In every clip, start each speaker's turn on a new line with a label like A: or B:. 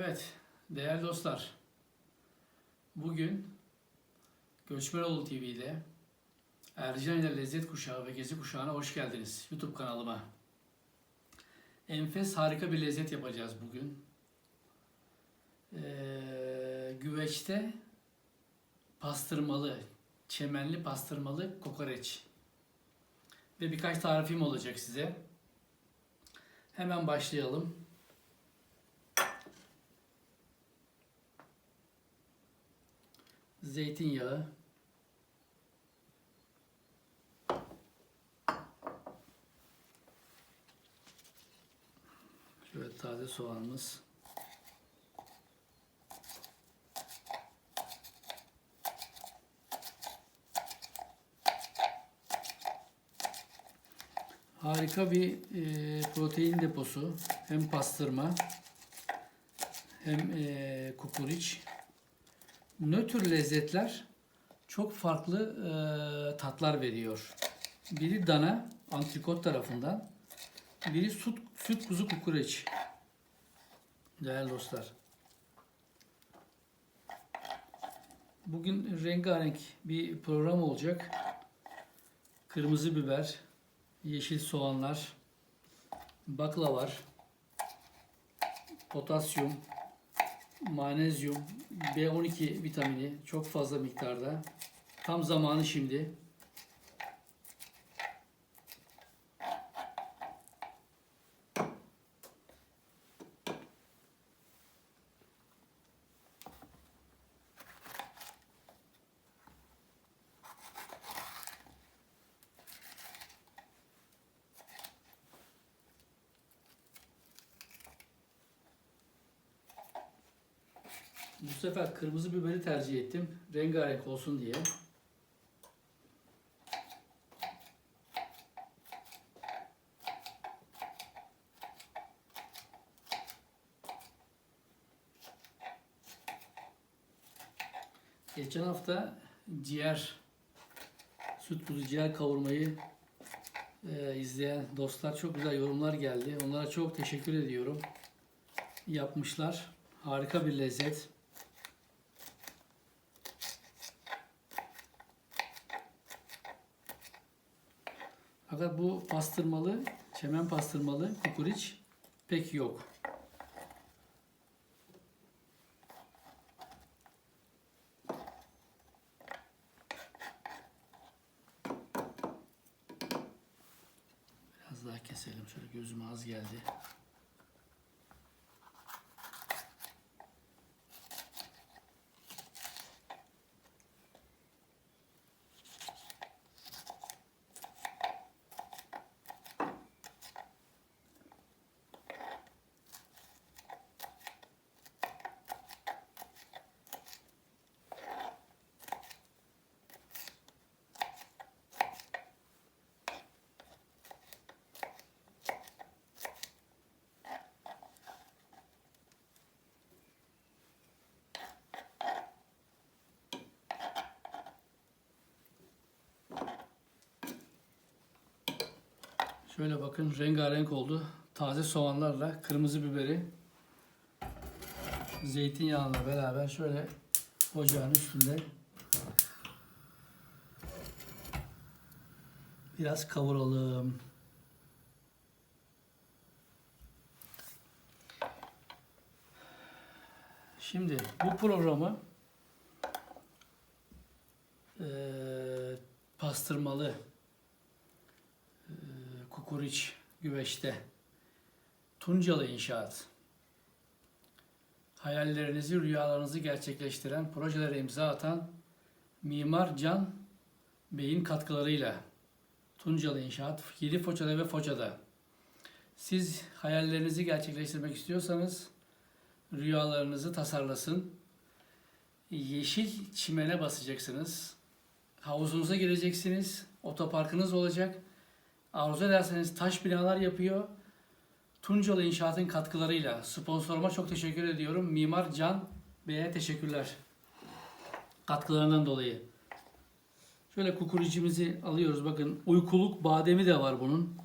A: Evet, değerli dostlar. Bugün Göçmenoğlu TV'de Ercan ile Lezzet Kuşağı ve Gezi Kuşağı'na hoş geldiniz. YouTube kanalıma. Enfes harika bir lezzet yapacağız bugün. Ee, güveçte pastırmalı, çemenli pastırmalı kokoreç. Ve birkaç tarifim olacak size. Hemen başlayalım. Zeytinyağı. Şöyle taze soğanımız. Harika bir e, protein deposu. Hem pastırma hem e, kukuriç. Nötr lezzetler çok farklı e, tatlar veriyor. Biri dana, antrikot tarafından. Biri süt, süt kuzu kukureç. Değerli dostlar. Bugün rengarenk bir program olacak. Kırmızı biber, yeşil soğanlar, baklavar, potasyum, manezyum, B12 vitamini çok fazla miktarda. Tam zamanı şimdi. Bu sefer kırmızı biberi tercih ettim. Rengarenk olsun diye. Geçen hafta ciğer, süt kuzu ciğer kavurmayı e, izleyen dostlar çok güzel yorumlar geldi. Onlara çok teşekkür ediyorum. Yapmışlar. Harika bir lezzet. Fakat bu pastırmalı, çemen pastırmalı kukuriç pek yok. Biraz daha keselim. Şöyle gözüme az geldi. Şöyle bakın rengarenk oldu. Taze soğanlarla kırmızı biberi zeytinyağıyla beraber şöyle ocağın üstünde biraz kavuralım. Şimdi bu programı eee, pastırmalı Kukuriç Güveç'te Tuncalı İnşaat hayallerinizi, rüyalarınızı gerçekleştiren, projelere imza atan Mimar Can Bey'in katkılarıyla Tuncalı İnşaat Yedi Foça'da ve Foça'da siz hayallerinizi gerçekleştirmek istiyorsanız rüyalarınızı tasarlasın. Yeşil çimene basacaksınız. Havuzunuza gireceksiniz. Otoparkınız olacak. Arzu ederseniz taş binalar yapıyor. Tuncalı İnşaat'ın katkılarıyla sponsoruma çok teşekkür ediyorum. Mimar Can Bey'e teşekkürler. Katkılarından dolayı. Şöyle kukuricimizi alıyoruz. Bakın uykuluk bademi de var bunun.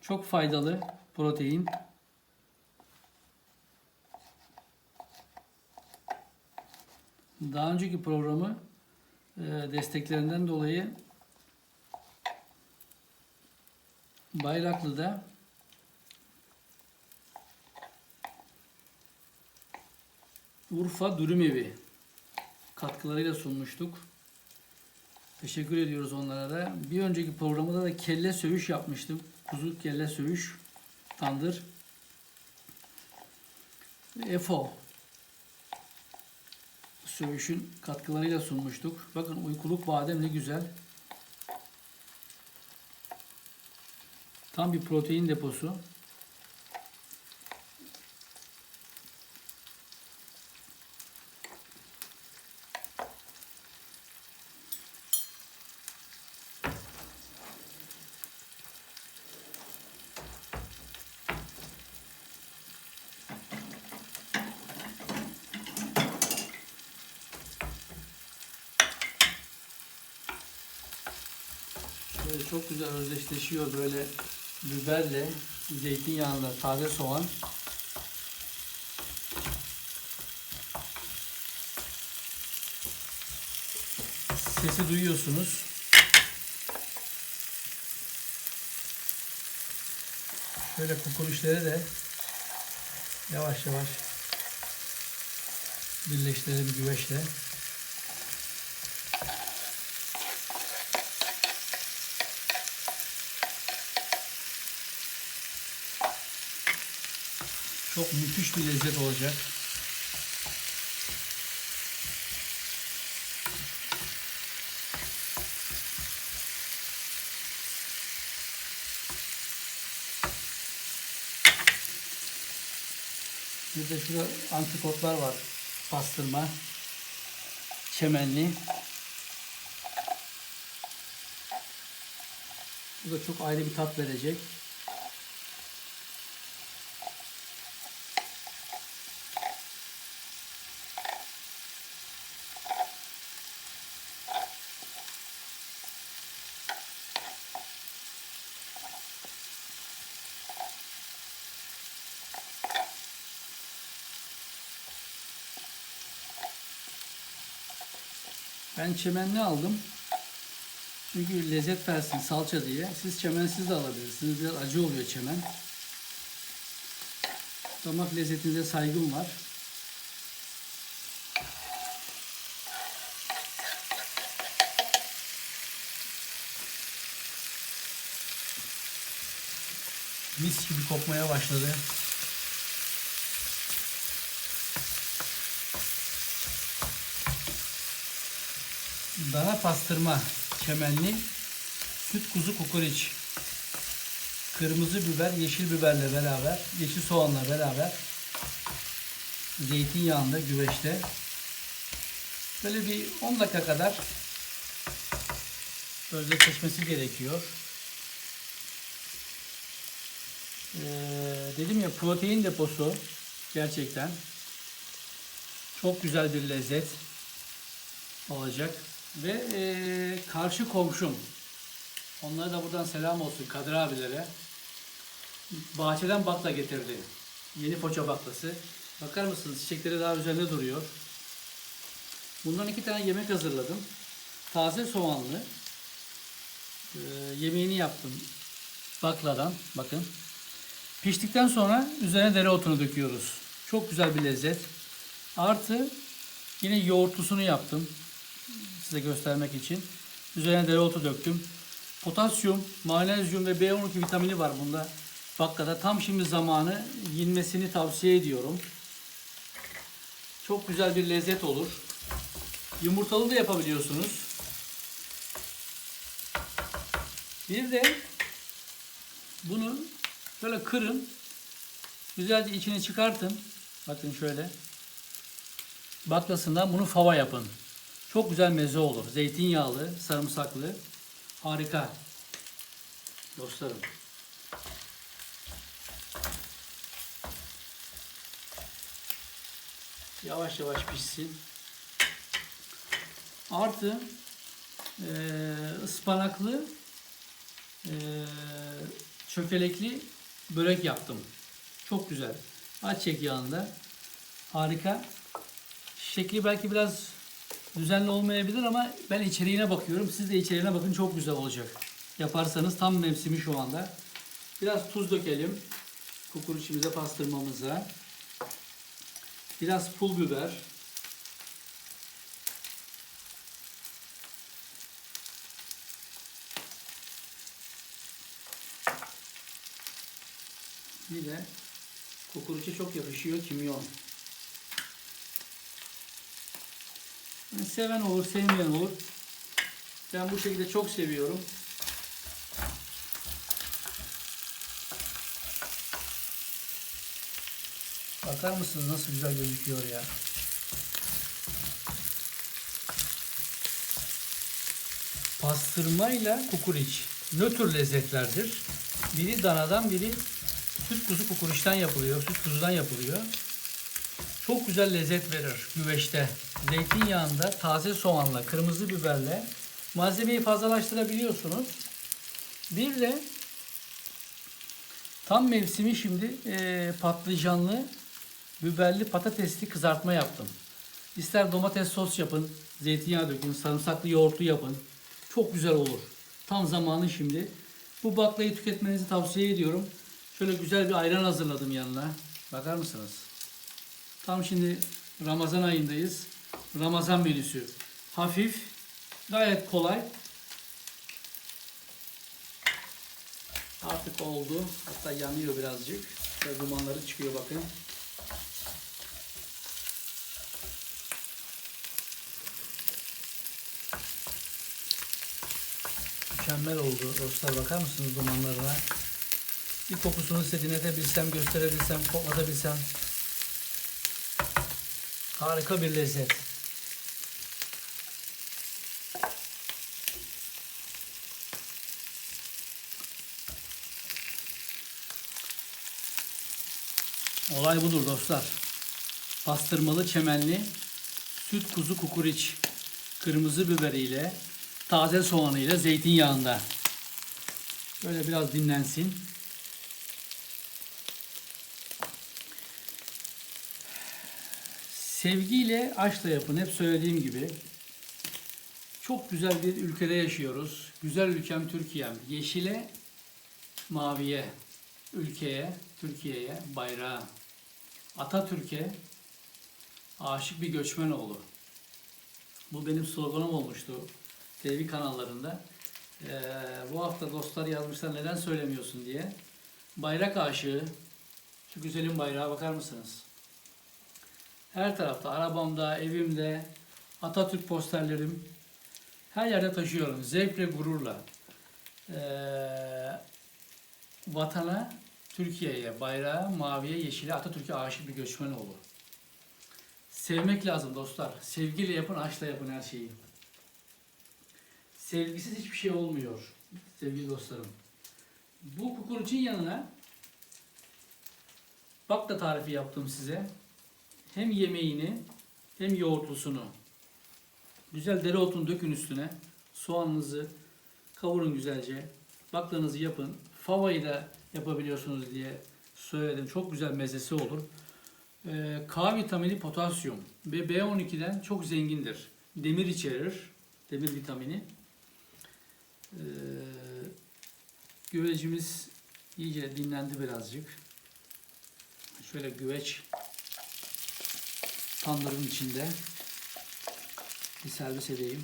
A: Çok faydalı protein. Daha önceki programı e, desteklerinden dolayı Bayraklı'da Urfa Dürüm Evi katkılarıyla sunmuştuk. Teşekkür ediyoruz onlara da. Bir önceki programda da kelle sövüş yapmıştım. Kuzu kelle sövüş, tandır. EFO sövüşün katkılarıyla sunmuştuk. Bakın uykuluk badem ne güzel. Tam bir protein deposu. Çok güzel özdeşleşiyor böyle biberle, zeytinyağında taze soğan. Sesi duyuyorsunuz. Şöyle kukuruşları de yavaş yavaş birleştirelim güveçle. Çok müthiş bir lezzet olacak. Bir de şurada antrikotlar var. Pastırma. Çemenli. Bu da çok ayrı bir tat verecek. Ben çemenli aldım. Çünkü lezzet versin salça diye. Siz çemensiz de alabilirsiniz. Biraz acı oluyor çemen. Damak lezzetinize saygım var. Mis gibi kokmaya başladı. Dana pastırma, çemenli, süt kuzu kokoreç, kırmızı biber, yeşil biberle beraber, yeşil soğanla beraber, zeytinyağında güveçte böyle bir 10 dakika kadar özdeşleşmesi gerekiyor. Ee, dedim ya protein deposu gerçekten çok güzel bir lezzet olacak. Ve eee, karşı komşum. Onlara da buradan selam olsun Kadir abilere. Bahçeden bakla getirdi. Yeni poça baklası. Bakar mısınız çiçekleri daha üzerinde duruyor. Bundan iki tane yemek hazırladım. Taze soğanlı. Eee, yemeğini yaptım. Bakladan. Bakın. Piştikten sonra üzerine dereotunu döküyoruz. Çok güzel bir lezzet. Artı yine yoğurtlusunu yaptım size göstermek için. Üzerine dereotu döktüm. Potasyum, magnezyum ve B12 vitamini var bunda. Bakkada tam şimdi zamanı yenmesini tavsiye ediyorum. Çok güzel bir lezzet olur. Yumurtalı da yapabiliyorsunuz. Bir de bunu şöyle kırın. Güzelce içini çıkartın. Bakın şöyle. Baklasından bunu fava yapın. Çok güzel meze olur. Zeytinyağlı, sarımsaklı. Harika. Dostlarım. Yavaş yavaş pişsin. Artı eee ıspanaklı eee çökelekli börek yaptım. Çok güzel. Ayçiçek yağında. Harika. Şekli belki biraz düzenli olmayabilir ama ben içeriğine bakıyorum. Siz de içeriğine bakın çok güzel olacak. Yaparsanız tam mevsimi şu anda. Biraz tuz dökelim. Kukuruçimize pastırmamıza. Biraz pul biber. Bir de kukuruça çok yakışıyor kimyon. Seven olur, sevmeyen olur. Ben bu şekilde çok seviyorum. Bakar mısınız nasıl güzel gözüküyor ya. Pastırmayla kukuriç nötr lezzetlerdir. Biri danadan biri süt kuzu kukuriçten yapılıyor, süt kuzudan yapılıyor. Çok güzel lezzet verir güveçte. Zeytinyağında, taze soğanla, kırmızı biberle malzemeyi fazlalaştırabiliyorsunuz. Bir de tam mevsimi şimdi eee, patlıcanlı, biberli, patatesli kızartma yaptım. İster domates sos yapın, zeytinyağı dökün, sarımsaklı yoğurtlu yapın. Çok güzel olur. Tam zamanı şimdi. Bu baklayı tüketmenizi tavsiye ediyorum. Şöyle güzel bir ayran hazırladım yanına. Bakar mısınız? Tam şimdi Ramazan ayındayız. Ramazan menüsü. Hafif, gayet kolay. Artık oldu. Hatta yanıyor birazcık. Şöyle dumanları çıkıyor bakın. Mükemmel oldu dostlar. Bakar mısınız dumanlarına? Bir kokusunu size dinletebilsem, gösterebilsem, koklatabilsem. Harika bir lezzet. Olay budur dostlar. Pastırmalı çemenli süt kuzu kukuriç kırmızı biberiyle taze soğanıyla zeytinyağında. Böyle biraz dinlensin. Sevgiyle, aşkla yapın. Hep söylediğim gibi. Çok güzel bir ülkede yaşıyoruz. Güzel ülkem Türkiye'm. Yeşile, maviye, ülkeye, Türkiye'ye, bayrağa, Atatürk'e aşık bir göçmen oğlu. Bu benim sloganım olmuştu TV kanallarında. Ee, bu hafta dostlar yazmışlar neden söylemiyorsun diye. Bayrak aşığı, şu güzelim bayrağa bakar mısınız? Her tarafta, arabamda, evimde, Atatürk posterlerim, her yerde taşıyorum. Zevk ve gururla. Ee, vatana, Türkiye'ye, bayrağa, maviye, yeşile, Atatürk'e aşık bir göçmen oğlu. Sevmek lazım dostlar. Sevgiyle yapın, aşkla yapın her şeyi. Sevgisiz hiçbir şey olmuyor sevgili dostlarım. Bu kukuruçun yanına bakla tarifi yaptım size. Hem yemeğini hem yoğurtlusunu. Güzel dereotunu dökün üstüne. Soğanınızı kavurun güzelce. Baklanızı yapın. Favayı da yapabiliyorsunuz diye söyledim. Çok güzel mezesi olur. Ee, K vitamini potasyum ve B12'den çok zengindir. Demir içerir. Demir vitamini. Ee, güvecimiz iyice dinlendi birazcık. Şöyle güveç tandırın içinde bir servis edeyim.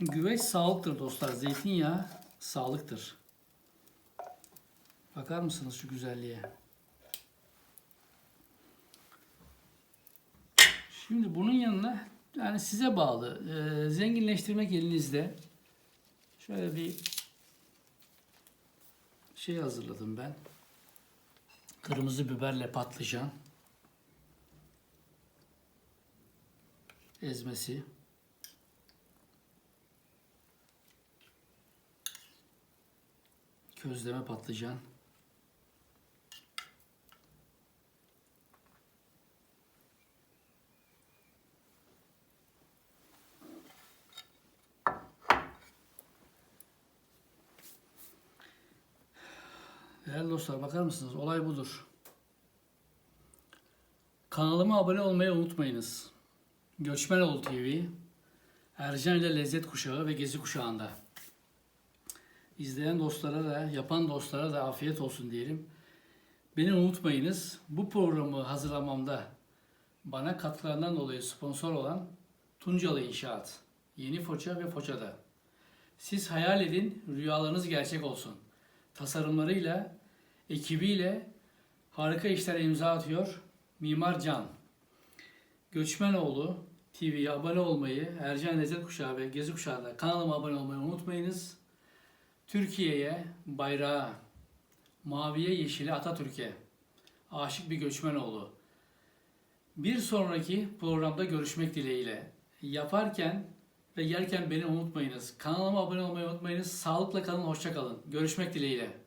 A: Güveç sağlıktır dostlar. Zeytinyağı sağlıktır. Bakar mısınız şu güzelliğe? Şimdi bunun yanına yani size bağlı. Ee, zenginleştirmek elinizde. Şöyle bir şey hazırladım ben. Kırmızı biberle patlıcan. Ezmesi. közleme patlıcan. Değerli dostlar bakar mısınız? Olay budur. Kanalıma abone olmayı unutmayınız. Göçmen Ol TV, Ercan ile Lezzet Kuşağı ve Gezi Kuşağı'nda. İzleyen dostlara da, yapan dostlara da afiyet olsun diyelim. Beni unutmayınız. Bu programı hazırlamamda bana katkılarından dolayı sponsor olan Tuncalı İnşaat, Yeni Foça ve Foça'da. Siz hayal edin, rüyalarınız gerçek olsun. Tasarımlarıyla, ekibiyle harika işler imza atıyor Mimar Can. Göçmenoğlu TV'ye abone olmayı, Ercan Lezzet Kuşağı ve Gezi Kuşağı'da kanalıma abone olmayı unutmayınız. Türkiye'ye, bayrağa, maviye, yeşile, Atatürk'e aşık bir göçmenoğlu. Bir sonraki programda görüşmek dileğiyle. Yaparken ve yerken beni unutmayınız. Kanalıma abone olmayı unutmayınız. Sağlıkla kalın, hoşça kalın. Görüşmek dileğiyle.